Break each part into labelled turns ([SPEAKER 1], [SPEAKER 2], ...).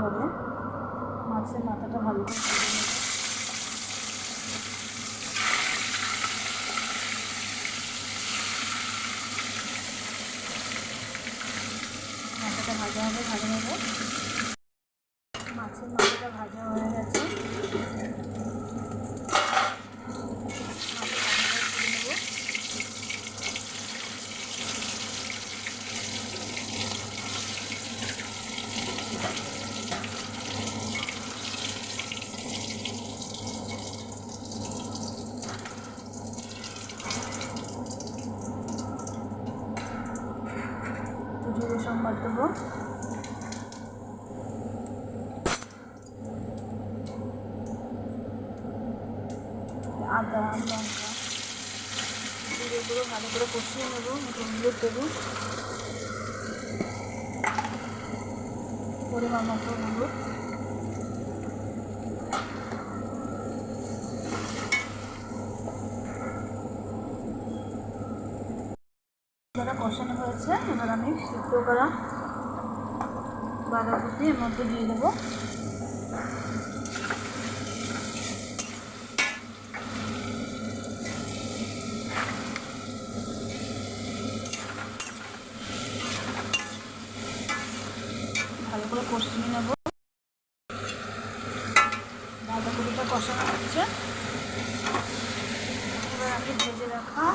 [SPEAKER 1] হবে। মাছের মাথাটা ভালো করে ভেজে নেব মাথাটা ভাজা হবে ভাজা নেব মাছের মাথাটা ভাজা হয়ে গেছে মাছের মাথাটা তুলে নেব জিরে সম্বাদ দেবো। আদা, লঙ্কা জিরেগুলো ভালো করে কষিয়ে নেব হলুদ দেবো। পরিমাণ মতো হলুদ যারা কষানো হয়েছে এবার আমি সিদ্ধ করা বাঁধাকপি এর মধ্যে দিয়ে দেবো। ভালো করে কষিয়ে নেব। বাঁধাকপিটা কষানো হচ্ছে। এবার আমি ভেজে রাখা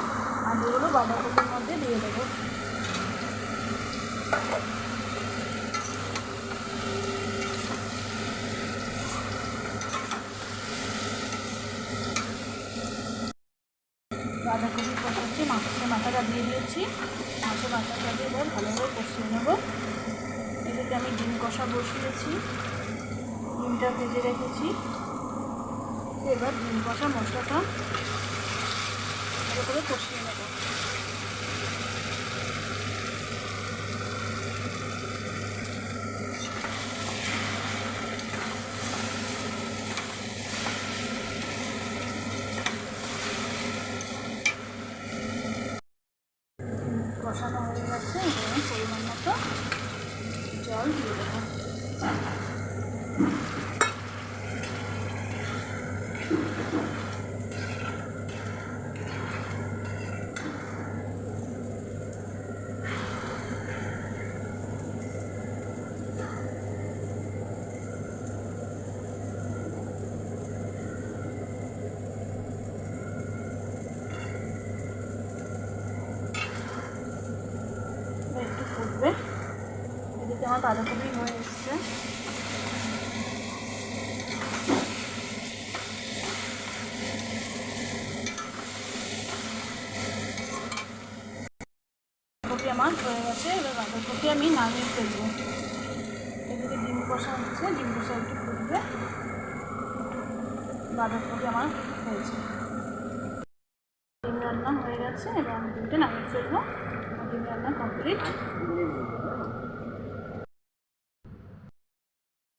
[SPEAKER 1] আলুগুলো বাঁধাকপির মধ্যে দিয়ে দেবো। বাঁধাকপি কষাচ্ছি, মাছের মাথাটা দিয়ে দিয়েছি। মাছের মাথাটা দিয়ে এবার ভালোভাবে কষিয়ে নেব। এদিকে আমি ডিম কষা বসিয়েছি, ডিমটা ভেজে রেখেছি। এবার ডিম কষা মশলাটা ভালো করে কষিয়ে নেব। কষানো হয়ে গেছে এবং পরিমাণ মতো জল দিয়ে দেবো এবার একটু ফুটবে এদিকে আমার বাঁধাকপি হয়ে এসছে। বাঁধাকপি আমার হয়ে গেছে, এবার বাঁধাকপি আমি নামিয়ে ফেলব। এদিকে ডিম কষা হচ্ছে, ডিম কষা একটু ফুটবে। বাঁধাকপি আমার হয়েছে। ডিম রান্না হয়ে গেছে, এবার আমি ডিমটা নামিয়ে ফেলব। ডিম রান্না কমপ্লিট।